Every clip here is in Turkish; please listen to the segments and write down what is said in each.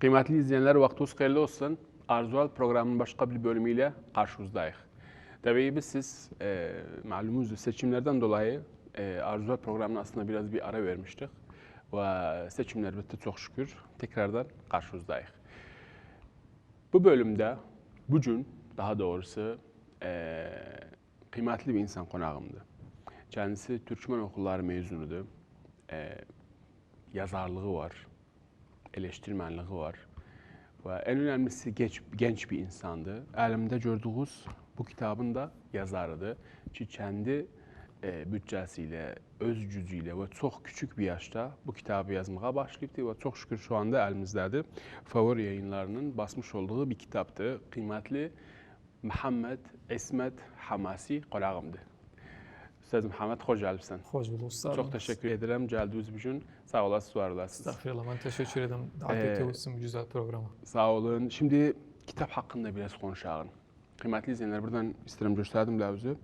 Kıymetli izleyenler vaktiniz hayırlı olsun. Arzual programının başka bir bölümüyle karşınızdayız. Tabii biz siz e, malumunuz seçimlerden dolayı e, Arzual programına aslında biraz bir ara vermiştik. Ve seçimler bitti çok şükür. Tekrardan karşınızdayız. Bu bölümde bugün daha doğrusu e, kıymetli bir insan konağımdı. Kendisi Türkmen okulları mezunudu. E, yazarlığı var, eleştirmenliği var. Ve en önemlisi genç, genç bir insandı. Elimde gördüğünüz bu kitabın da yazarıdı. Ki kendi e, bütçesiyle, öz gücüyle ve çok küçük bir yaşta bu kitabı yazmaya başladı ve çok şükür şu anda elimizdedir. Favori yayınlarının basmış olduğu bir kitaptı. Kıymetli Muhammed İsmet Hamasi konağımdı. Üstad Muhammed hoş geldin. Hoş bulduk olun. Çok teşekkür ederim geldiğiniz için. Sağ olasınız, var olasınız. Estağfurullah ben teşekkür ederim davet Ee, bu güzel programa. Sağ olun. Şimdi kitap hakkında biraz konuşalım. Kıymetli izleyenler buradan isterim gösterdim Lavuz'u.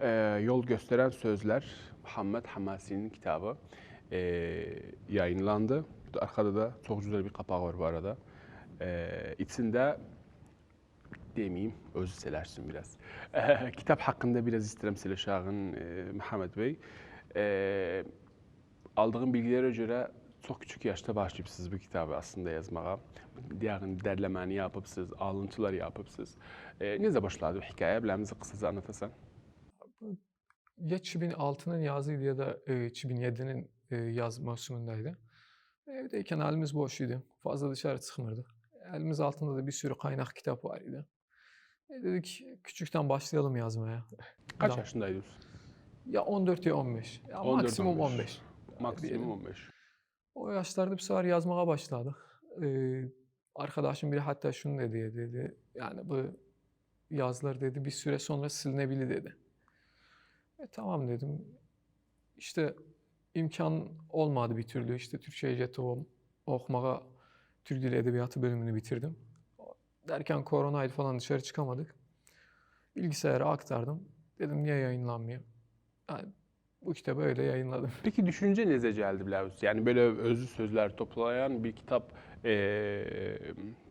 Ee, Yol Gösteren Sözler Muhammed Hamasi'nin kitabı ee, yayınlandı. Arkada da çok güzel bir kapağı var bu arada. Ee, içinde demeyeyim, özü selersin biraz. Ee, kitap hakkında biraz isterim Sileşağın e, Muhammed Bey. Ee, aldığım bilgilere göre çok küçük yaşta başlayıpsınız bu kitabı aslında yazmağa. Yani derlemeni yapıpsınız, alıntılar yapıpsınız. Ee, ne zaman başladı bu hikaye? Bilemimizi kısaca anlatasan. Ya 2006'nın yazıydı ya da e, 2007'nin e, yaz mevsimindeydi. Evdeyken elimiz boşuydu. Fazla dışarı çıkmırdı. Elimiz altında da bir sürü kaynak kitap var idi. Dedik küçükten başlayalım yazmaya. Kaç Ulan, yaşındaydınız? Ya 14 ya 15. Ya 14, maksimum 15. 15. Maksimum diyelim. 15. O yaşlarda bir sefer yazmaya başladık. Ee, arkadaşım biri hatta şunu dedi dedi. Yani bu yazılar dedi bir süre sonra silinebilir dedi. E, tamam dedim. İşte imkan olmadı bir türlü. İşte Türkçe Eceti okumaya Türk Dili Edebiyatı bölümünü bitirdim. Derken koronaydı falan dışarı çıkamadık. Bilgisayara aktardım. Dedim niye yayınlanmıyor? Yani bu kitabı öyle yayınladım. Peki düşünce neze geldi Bilavuz? Yani böyle özlü sözler toplayan bir kitap ee,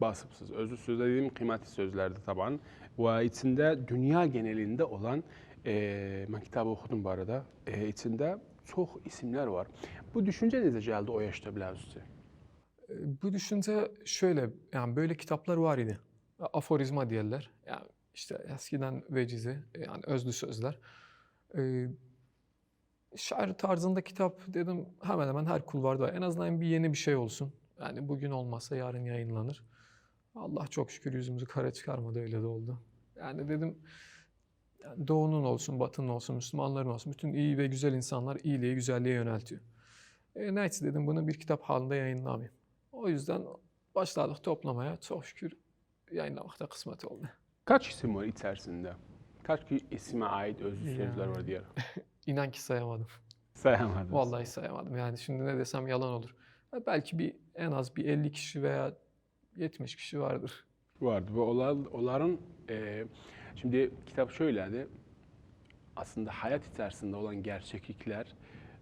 basıpsız. Özlü sözler dediğim kıymetli sözlerdi taban. Ve içinde dünya genelinde olan ee, ben kitabı okudum bu arada. Ee, içinde çok isimler var. Bu düşünce neze geldi o yaşta Bilavuz'u? E, Bu düşünce şöyle, yani böyle kitaplar var idi. Aforizma diyorlar. Yani işte eskiden vecizi, yani özlü sözler. Ee, şair tarzında kitap dedim hemen hemen her kulvarda var. En azından bir yeni bir şey olsun. Yani bugün olmazsa yarın yayınlanır. Allah çok şükür yüzümüzü kara çıkarmadı öyle de oldu. Yani dedim yani doğunun olsun, batının olsun, Müslümanların olsun. Bütün iyi ve güzel insanlar iyiliğe, güzelliğe yöneltiyor. E, neyse dedim bunu bir kitap halinde yayınlamayayım. O yüzden başladık toplamaya. Çok şükür yayınlamakta kısmet oldu. Kaç isim var içerisinde? Kaç isime ait özlü sözler var diye. İnan ki sayamadım. Sayamadım. Vallahi sayamadım. Yani şimdi ne desem yalan olur. Belki bir en az bir 50 kişi veya 70 kişi vardır. Vardı ve onlar, onların e, şimdi kitap şöyleydi. Aslında hayat içerisinde olan gerçeklikler,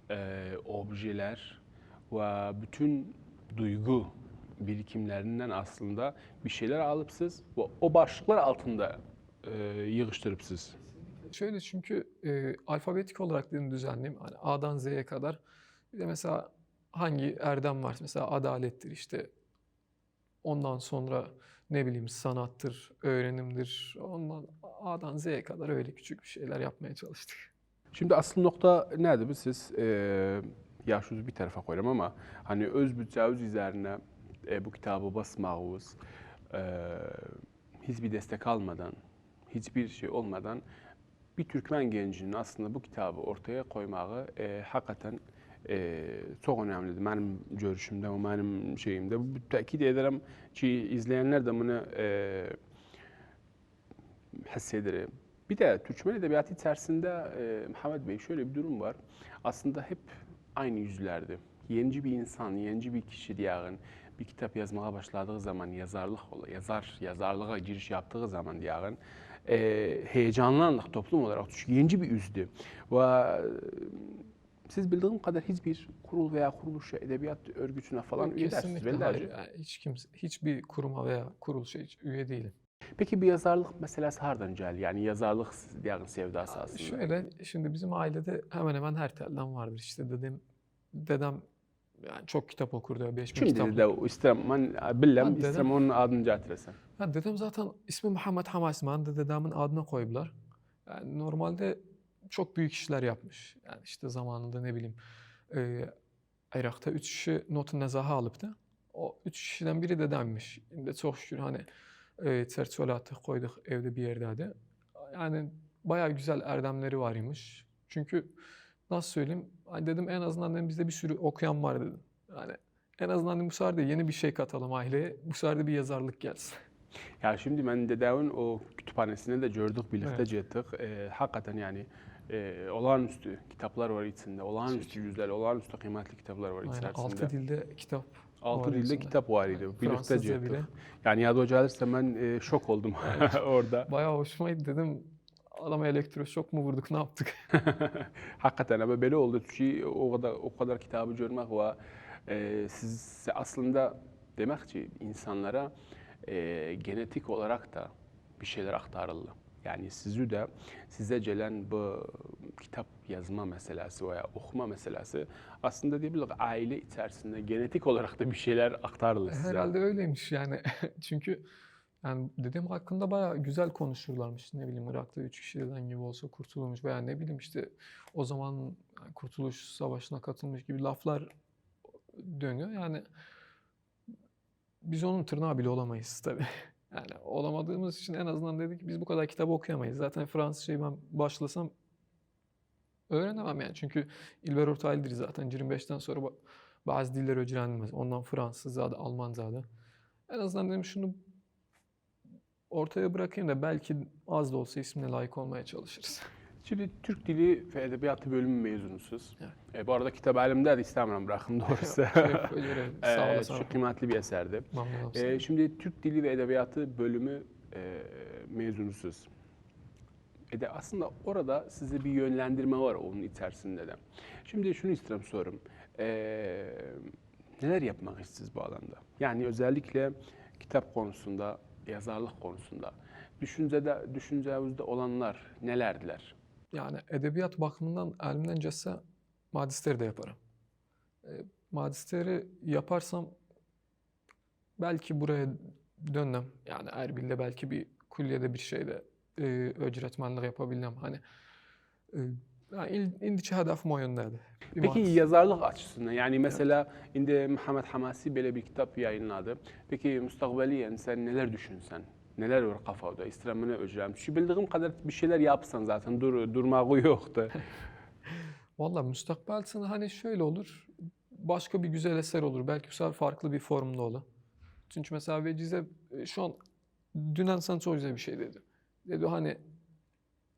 e, objeler ve bütün duygu birikimlerinden aslında bir şeyler alıp siz o başlıklar altında e, yığıştırıp siz. Şöyle çünkü e, alfabetik olarak dedim düzenleyeyim. Hani A'dan Z'ye kadar. Bir de mesela hangi erdem var? Mesela adalettir işte. Ondan sonra ne bileyim sanattır, öğrenimdir. Ondan A'dan Z'ye kadar öyle küçük bir şeyler yapmaya çalıştık. Şimdi asıl nokta biz siz e, yaşınızı bir tarafa koyarım ama hani öz bütçemiz üzerine e, bu kitabı basmağımız e, hiçbir destek almadan, hiçbir şey olmadan bir Türkmen gencinin aslında bu kitabı ortaya koymağı e, hakikaten e, çok önemlidir. Benim görüşümde ve benim şeyimde. Bu tekit ederim ki izleyenler de bunu e, hissederim. Bir de Türkmen edebiyatı içerisinde e, Muhammed Bey şöyle bir durum var. Aslında hep aynı yüzlerdi. Yenici bir insan, yenici bir kişi diyağın bir kitap yazmaya başladığı zaman yazarlık yazar yazarlığa giriş yaptığı zaman diyağın e, heyecanlandık toplum olarak. Çünkü yenici bir üzdü. Ve siz bildiğim kadar hiçbir kurul veya kuruluşa, edebiyat örgütüne falan üye değilsiniz. Kesinlikle hayır. Yani hiç kimse, hiçbir kuruma veya kuruluşa hiç üye değilim. Peki bir yazarlık meselesi hardan geldi? Yani yazarlık yani sevdası aslında. Şöyle, şimdi bizim ailede hemen hemen her telden vardır. İşte dedem, dedem yani çok kitap okurdu. 5000 Şimdi kitap. de o istem, ben bilmem, istem onun adını getiresen. Ha, dedem zaten ismi Muhammed Hamas. Ben de dedemin adına koydular. Yani normalde çok büyük işler yapmış. Yani işte zamanında ne bileyim e, Irak'ta üç kişi notun nezaha alıptı. O üç kişiden biri dedemmiş. Şimdi çok şükür hani e, çerçevelatı koyduk evde bir yerdeydi. Yani bayağı güzel erdemleri var imiş. Çünkü nasıl söyleyeyim? Hani dedim en azından dedim bizde bir sürü okuyan var dedim. Yani en azından dedim bu sefer de yeni bir şey katalım aileye. Bu sefer de bir yazarlık gelsin. Ya şimdi ben dedemin o kütüphanesini de gördük, birlikte Evet. gittik. Ee, hakikaten yani e, olağanüstü kitaplar var içinde. Olağanüstü güzel, olağanüstü kıymetli kitaplar var Aynen içerisinde. altı dilde kitap. Altı dilde kitap idi. Birlikte Fransızca bile. Yani Yad Hoca ben e, şok oldum orada. Bayağı hoşuma gitti dedim. Adama elektroşok mu vurduk ne yaptık? Hakikaten ama böyle oldu çünkü o kadar o kadar kitabı görmek ve e, siz aslında demek ki insanlara e, genetik olarak da bir şeyler aktarıldı. Yani sizi de size gelen bu kitap yazma meselesi veya okuma meselesi aslında diyebiliriz aile içerisinde genetik olarak da bir şeyler aktarıldı size. Herhalde öyleymiş yani. Çünkü yani dedem hakkında bayağı güzel konuşurlarmış. Ne bileyim Irak'ta üç kişiden gibi olsa kurtulmuş veya ne bileyim işte o zaman Kurtuluş Savaşı'na katılmış gibi laflar dönüyor. Yani biz onun tırnağı bile olamayız tabii. Yani olamadığımız için en azından dedik ki biz bu kadar kitap okuyamayız. Zaten Fransızcayı ben başlasam öğrenemem yani. Çünkü İlber Ortaylı'dır zaten 25'ten sonra ba- bazı diller öğrenilmez. Ondan Fransız zaten, Alman zaten. En azından dedim şunu ortaya bırakayım da belki az da olsa ismine layık olmaya çalışırız. Şimdi Türk Dili ve Edebiyatı bölümü mezunusunuz. Evet. E, bu arada kitap elimde de istemiyorum bırakın doğrusu. Görev. Sağ e, olasın. çok kıymetli bir eserdi. E, şimdi Türk Dili ve Edebiyatı bölümü e, mezunusunuz. E de aslında orada size bir yönlendirme var onun içerisinde de. Şimdi şunu isterim sorum. E, neler yapmak istiyorsunuz bu alanda? Yani özellikle kitap konusunda, yazarlık konusunda. Düşüncede, düşüncenizde olanlar nelerdiler? Yani edebiyat bakımından elimden gelse magisteri de yaparım. E, magisteri yaparsam belki buraya dönmem. Yani Erbil'de belki bir külliyede bir şeyde e, öğretmenlik yapabilmem. Hani e, yani indiki hedefim o yöndeydi. Bir Peki yazarlık açısından yani mesela indi Muhammed Hamasi böyle bir kitap yayınladı. Peki müstakbeliyen sen neler düşünsen? Neler var kafada? İstirhamını öcrem. Şu bildiğim kadar bir şeyler yapsan zaten dur, durmağı yoktu. Valla müstakbel hani şöyle olur. Başka bir güzel eser olur. Belki bu sefer farklı bir formda olur. Çünkü mesela Vecize e, şu an dünen sen çok güzel bir şey dedi. Dedi hani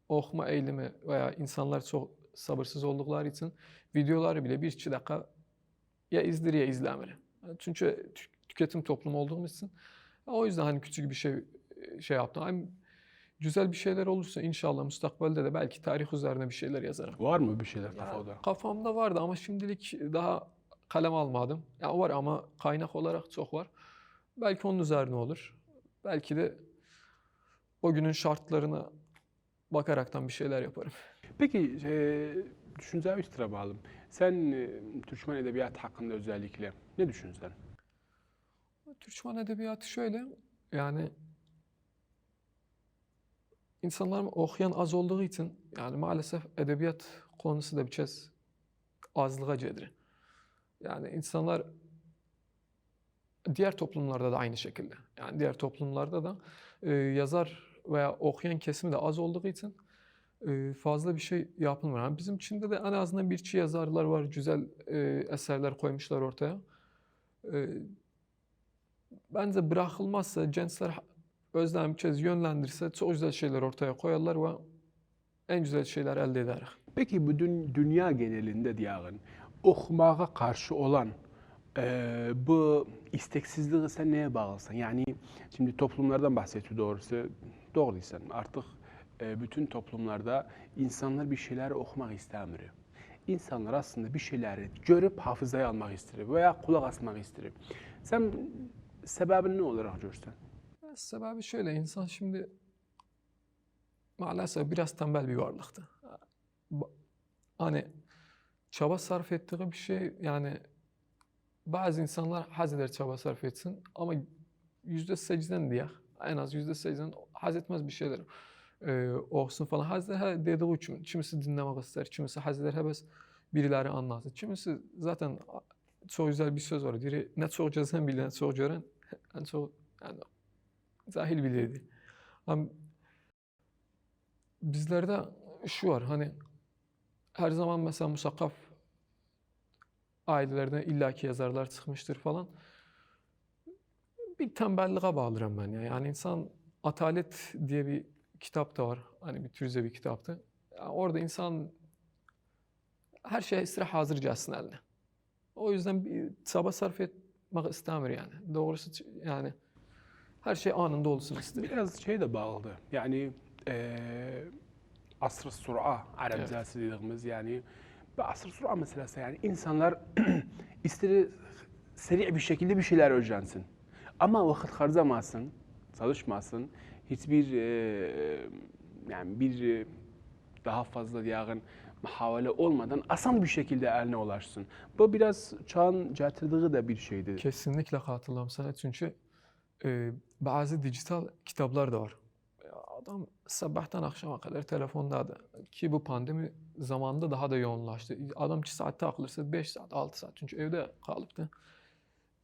okuma eğilimi veya insanlar çok sabırsız oldukları için videoları bile bir iki dakika ya izdir ya izlemeli. Çünkü tü- tüketim toplumu olduğumuz için o yüzden hani küçük bir şey şey yaptım. Hani güzel bir şeyler olursa inşallah müstakbelde de belki tarih üzerine bir şeyler yazarım. Var mı bir şeyler Ya, kafada? kafamda vardı ama şimdilik daha kalem almadım. Ya var ama kaynak olarak çok var. Belki onun üzerine olur. Belki de o günün şartlarına bakaraktan bir şeyler yaparım. Peki e, düşünce üstüne bağlı. Sen e, Türkmen Edebiyatı hakkında özellikle ne düşünsen? Türkmen edebiyatı şöyle yani insanlar okuyan az olduğu için yani maalesef edebiyat konusu da bir kez azlığa cedri. Yani insanlar diğer toplumlarda da aynı şekilde. Yani diğer toplumlarda da e, yazar veya okuyan kesimi de az olduğu için e, fazla bir şey yapılmıyor. Yani bizim Çin'de de en azından bir iki yazarlar var, güzel e, eserler koymuşlar ortaya. E, bence bırakılmazsa gençler özlem kez yönlendirse çok güzel şeyler ortaya koyarlar ve en güzel şeyler elde eder. Peki bu dün- dünya genelinde diyağın okumaya karşı olan e, bu isteksizliği sen neye bağlısın? Yani şimdi toplumlardan bahsediyor doğrusu. Doğruysan artık e, bütün toplumlarda insanlar bir şeyler okumak istemiyor. insanlar aslında bir şeyleri görüp hafızaya almak ister veya kulak asmak ister. Sen sebebini ne olarak görsen? Sebebi şöyle insan şimdi maalesef biraz tembel bir varlıktı. Hani çaba sarf ettiği bir şey yani bazı insanlar haz eder çaba sarf etsin ama yüzde seksen diye en az yüzde seksen haz etmez bir şeyler e, olsun falan. Haz eder dediği için. Kimisi dinlemek ister, kimisi haz eder hebes birileri anlatsın. Kimisi zaten çok güzel bir söz var. Biri ne çok gezen bilir, ne çok gören en çok yani Zahil bilirdi. Ama bizlerde şu var hani her zaman mesela musakkaf ailelerden illaki yazarlar çıkmıştır falan. Bir tembelliğe bağlıram ben ya. Yani insan Atalet diye bir kitap da var. Hani bir Türkçe bir kitaptı. Ya orada insan her şeye sıra hazır gelsin eline. O yüzden bir çaba sarf etmek istemir yani. Doğrusu yani her şey anında olsun ister. Biraz şey de bağlı. Yani eee asr-ı sur'a Arapçası dediğimiz yani bir asr-ı sur'a meselesi yani insanlar isteri seri bir şekilde bir şeyler öğrensin. Ama vakit harcamasın, çalışmasın. Hiçbir eee, yani bir eee, daha fazla diyelim muhavele olmadan asan bir şekilde eline ulaşsın. Bu biraz çağın getirdiği de bir şeydi. Kesinlikle katılıyorum sana çünkü e, bazı dijital kitaplar da var. Adam sabahtan akşama kadar telefondadır. Ki bu pandemi zamanında daha da yoğunlaştı. Adam 2 saatte akılırsa 5 saat, 6 saat çünkü evde kalıptı.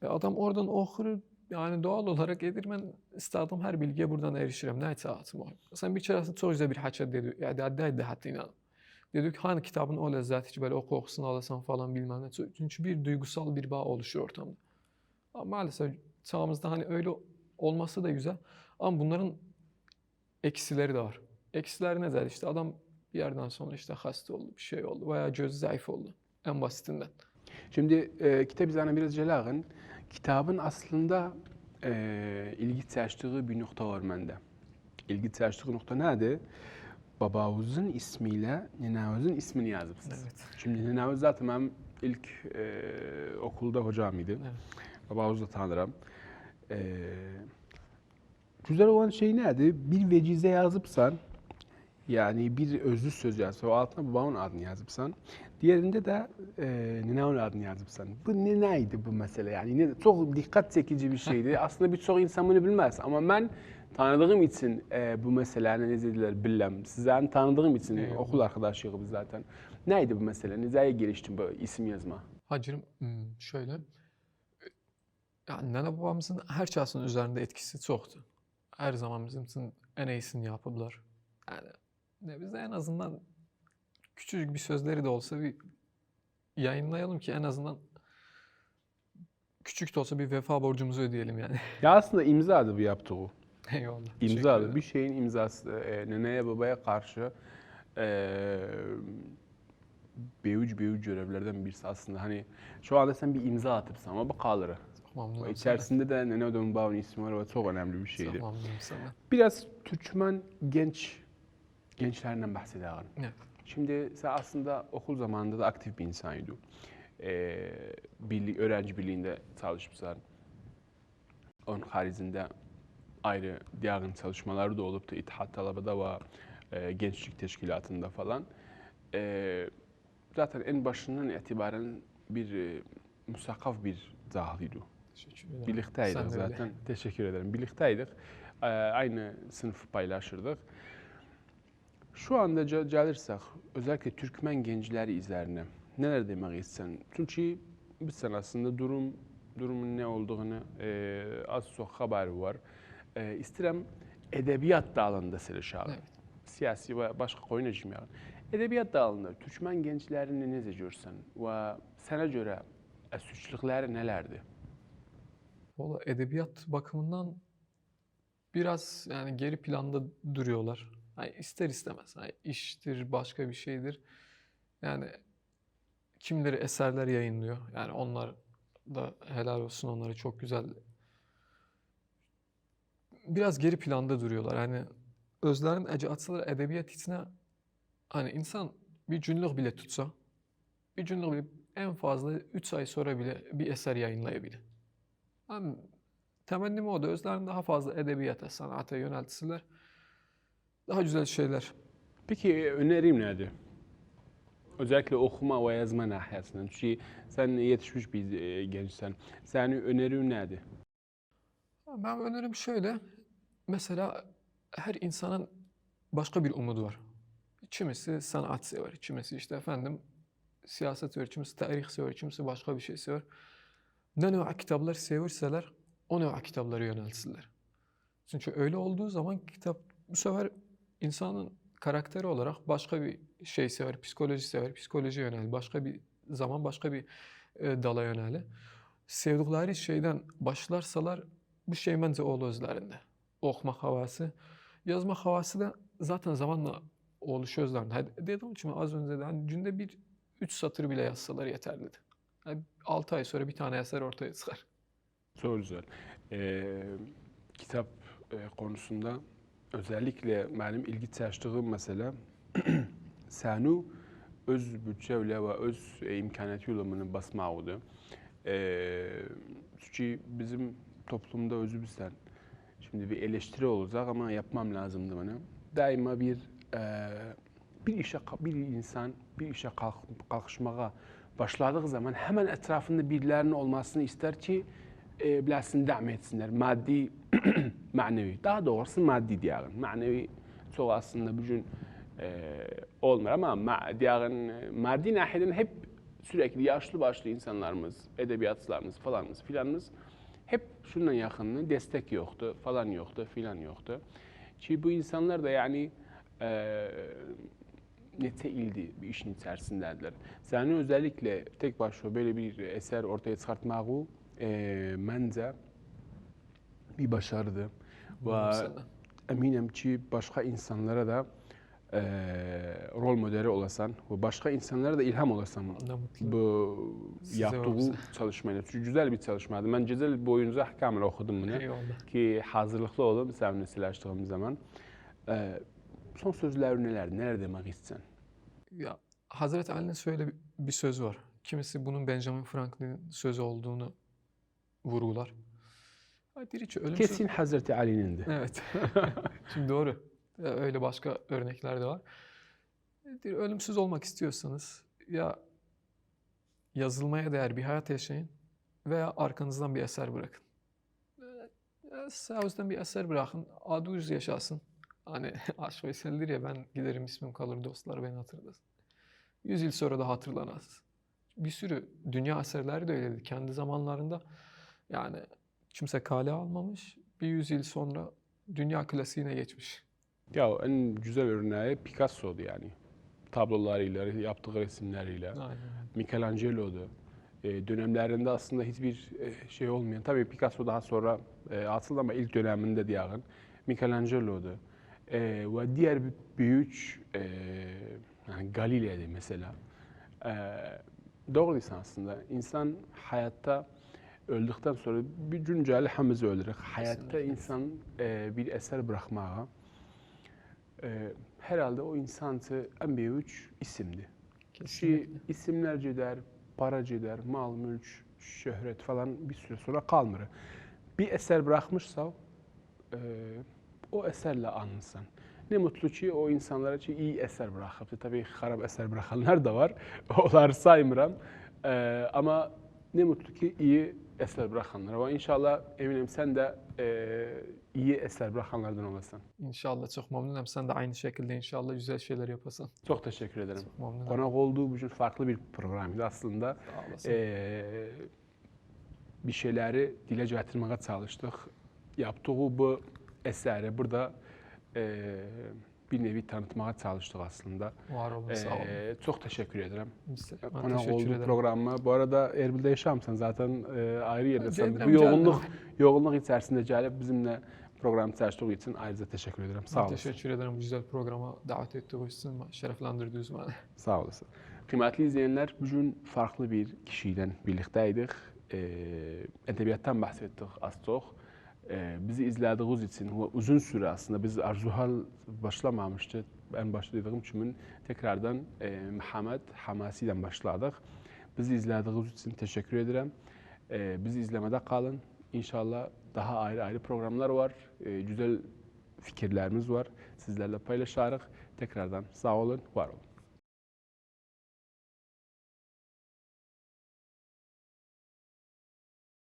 E adam oradan okur yani doğal olarak edirmen istediğim her bilgiye buradan erişirim. Ne saatim o. Sen bir çaresi çok güzel bir haçet dedi. Ya da dedi hatta inan. Dedik hani kitabın o lezzeti ki böyle o kokusunu alasan falan bilmem ne. Çünkü bir duygusal bir bağ oluşuyor ortamda. Ama maalesef çağımızda hani öyle olması da güzel. Ama bunların eksileri de var. Eksileri nedir? İşte adam bir yerden sonra işte hasta oldu, bir şey oldu veya gözü zayıf oldu. En basitinden. Şimdi e, kitabı sana biraz celağın. Kitabın aslında e, ilgi çəkdiyi bir nokta var məndə. İlgi çəkdiyi nokta nədir? Babavuzun ismiyle Ninavuzun ismini yazıbsınız. Evet. Şimdi Ninavuz zaten benim ilk e, okulda hocam idi. Evet. Babavuz'u da tanırım. E, güzel olan şey nədir? Bir vecize yazıbsan, yani bir özlü söz yazıbsan, o altına babamın adını yazıbsan, diğerinde de e, Ninavun adını yazıbsan. Bu ne neydi bu mesele? Yani ne, çok dikkat çekici bir şeydi. Aslında birçok insan bunu bilmez ama ben tanıdığım için e, bu meseleleri ne dediler bilmem. Sizden tanıdığım için Eyvallah. okul arkadaşıyız zaten. Neydi bu mesele? Neye gelişti bu isim yazma? Hacırım hmm, şöyle. Yani nene babamızın her çağsının üzerinde etkisi çoktu. Her zaman bizim için en iyisini yapıblar. Yani ne biz de en azından küçücük bir sözleri de olsa bir yayınlayalım ki en azından küçük de olsa bir vefa borcumuzu ödeyelim yani. Ya aslında imzadı bu yaptığı. Eyvallah. ederim. bir şeyin imzası e, neneye babaya karşı e, beyuc beyuc görevlerden birisi aslında. Hani şu anda sen bir imza atıpsan ama bak kalır. O sana. içerisinde de nene ödümün bağının ismi var ve çok önemli bir şeydi. Sana. Biraz Türkmen genç gençlerinden bahsedelim. Evet. Şimdi sen aslında okul zamanında da aktif bir insanydın. Ee, birlik, öğrenci birliğinde çalışmışsan. Onun haricinde ayrı diğer çalışmaları da olup da İttihat Talaba'da ve e, Gençlik Teşkilatı'nda falan. Ee, zaten en başından itibaren bir e, musakkaf bir cahiliydi. Teşekkür ederim. Birlikteydik Sen de öyle. zaten. Teşekkür ederim. Birlikteydik. Ee, aynı sınıf paylaşırdık. Şu anda ca- gelirsek özellikle Türkmen gençleri üzerine neler demek istersen? Çünkü biz sen aslında durum durumun ne olduğunu e, az çok haberi var. E, isterim edebiyat dalında sırışalım. Evet. Siyasi ve başka oynayacağım Edebiyat dalında Türkmen gençlerini ne görsen ve sana göre suçlukları nelerdi? Valla edebiyat bakımından biraz yani geri planda duruyorlar. Yani ister istemez. Yani iştir, başka bir şeydir. Yani kimleri eserler yayınlıyor. Yani onlar da helal olsun onlara çok güzel. Biraz geri planda duruyorlar. Yani özlerin ece atsalar edebiyat içine hani insan bir cümle bile tutsa bir cümle bilip en fazla 3 ay sonra bile bir eser yayınlayabilir. Ben temennim o da özlerini daha fazla edebiyata, sanata yöneltsinler. Daha güzel şeyler. Peki önerim nedir? Özellikle okuma ve yazma nahiyesinden. Çünkü sen yetişmiş bir e, gençsen. Senin önerin nedir? Ben önerim şöyle. Mesela her insanın başka bir umudu var. Kimisi sanat sever, kimisi işte efendim siyaset sever, kimisi tarih sever, kimisi başka bir şey sever. Ne növ kitaplar severseler o növ kitaplara yönelsinler. Çünkü öyle olduğu zaman kitap bu sefer insanın karakteri olarak başka bir şey sever, psikoloji sever, psikoloji yönel, başka bir zaman başka bir e, dala yöneli. Sevdikleri şeyden başlarsalar bu şey bence oğlu özlerinde. Okumak havası. Yazma havası da zaten zamanla oluşuyor özlerinde. Dedim için az önce de hani günde bir üç satır bile yazsalar yeterlidir. Yani 6 ay sonra bir tane eser ortaya çıkar. Çok güzel. Ee, kitap e, konusunda özellikle benim ilgi çəkdiyim mesela səni öz bütçə ilə və öz e, imkaniyatı ilə bunu basmaqdır. Ee, çünkü bizim toplumda özü bizden şimdi bir eleştiri olacak ama yapmam lazımdı bana. Daima bir e, bir işe bir insan bir işe kalk, kalkışmağa başladığı zaman hemen etrafında birilerinin olmasını ister ki e, biləsin dəhm etsinlər. Maddi, manevi. Daha doğrusu maddi deyəlim. Manevi çox aslında bu gün e, olmur ama ma deyəlim e, maddi nahiyeden hep sürekli yaşlı başlı insanlarımız, edebiyatçılarımız falanımız filanımız hep şundan yakınlığı destek yoktu, falan yoktu, filan yoktu. Ki bu insanlar da yani e, neçə ildir bir işin içərisindədirlər. Sənin özellikle tek başına böyle bir eser ortaya çıkartmağı e, məncə bir başarıdır. Və Senden. əminəm ki, başqa insanlara da e, rol modeli olasan ve başka insanlara da ilham olasan bu Size yaptığı olsa. çalışmayla. Çünkü güzel bir çalışmaydı. Ben gece boyunca kamera okudum bunu Eyvallah. ki hazırlıklı olum seninle silaştığım zaman. E, son sözler neler? Neler demek istersen? Ya Hazreti Ali'nin şöyle bir- bir söz var. Kimisi bunun Benjamin Franklin'in sözü olduğunu vurgular. Ha, Diri ki ölümsüz... Kesin Hazreti Ali'nin de. Evet. Şimdi doğru. Öyle başka örnekler de var. Ölümsüz olmak istiyorsanız ya yazılmaya değer bir hayat yaşayın veya arkanızdan bir eser bırakın. Sağ bir eser bırakın. Adı yüz yaşasın. Hani Aşk Veysel'dir ya ben giderim ismim kalır dostlar beni hatırlasın. Yüz yıl sonra da hatırlanasız. Bir sürü dünya eserleri de öyleydi. Kendi zamanlarında yani kimse kale almamış. Bir yüzyıl sonra dünya klasiğine geçmiş. Ya en güzel örneği Picasso'du yani. Tablolarıyla, yaptığı resimleriyle. Aynen. Michelangelo'du. E, dönemlerinde aslında hiçbir e, şey olmayan, tabii Picasso daha sonra e, atıldı ama ilk döneminde diyelim Michelangelo'du. E, ve diğer büyük e, yani Galile'di mesela. E, doğruysa aslında insan hayatta öldükten sonra bir güncel hepimiz ölürük. Hayatta Kesinlikle. insan e, bir eser bırakmaya e, herhalde o insansı en büyük isimdi. Kesinlikle. isimler gider, para gider, mal, mülk, şöhret falan bir süre sonra kalmır. Bir eser bırakmışsa e, o eserle anılsan. Ne mutlu ki o insanlara ki iyi eser bırakıp. Tabii harap eser bırakanlar da var. Onları saymıram. E, ama ne mutlu ki iyi eser bırakanlara. Ve inşallah eminim sen de e, iyi eser bırakanlardan olasın. İnşallah çok memnunum. Sen de aynı şekilde inşallah güzel şeyler yapasın. Çok teşekkür ederim. Çok memnunum. Konak olduğu bugün farklı bir programdı aslında. Sağ olasın. Ee, bir şeyleri dile getirmeye çalıştık. Yaptığı bu eseri burada e, bir nevi tanıtmaya çalıştık aslında. Var olun. Sağ olun. Ee, çok teşekkür ederim. Konak teşekkür ederim. programı. Bu arada Erbil'de yaşamsan zaten e, ayrı yerdesin. Geldim, Bu yoğunluk yoğunluk içerisinde gelip bizimle program çalıştığı için ayrıca teşekkür ederim. Sağ olasın. teşekkür ederim bu güzel programa davet ettiğiniz için. Şereflendirdiniz beni. Sağ olasın. Kıymetli izleyenler, bugün farklı bir kişiyle birlikteydik. Ee, edebiyattan bahsettik az çok. Ee, bizi izlediğiniz için uzun süre aslında biz Arzuhal başlamamıştı. En başta dediğim için tekrardan e, Muhammed Hamasi'den başladık. Bizi izlediğiniz için teşekkür ederim. Ee, bizi izlemede kalın. İnşallah daha ayrı ayrı programlar var. Ee, güzel fikirlerimiz var. Sizlerle paylaşarak tekrardan sağ olun, var olun.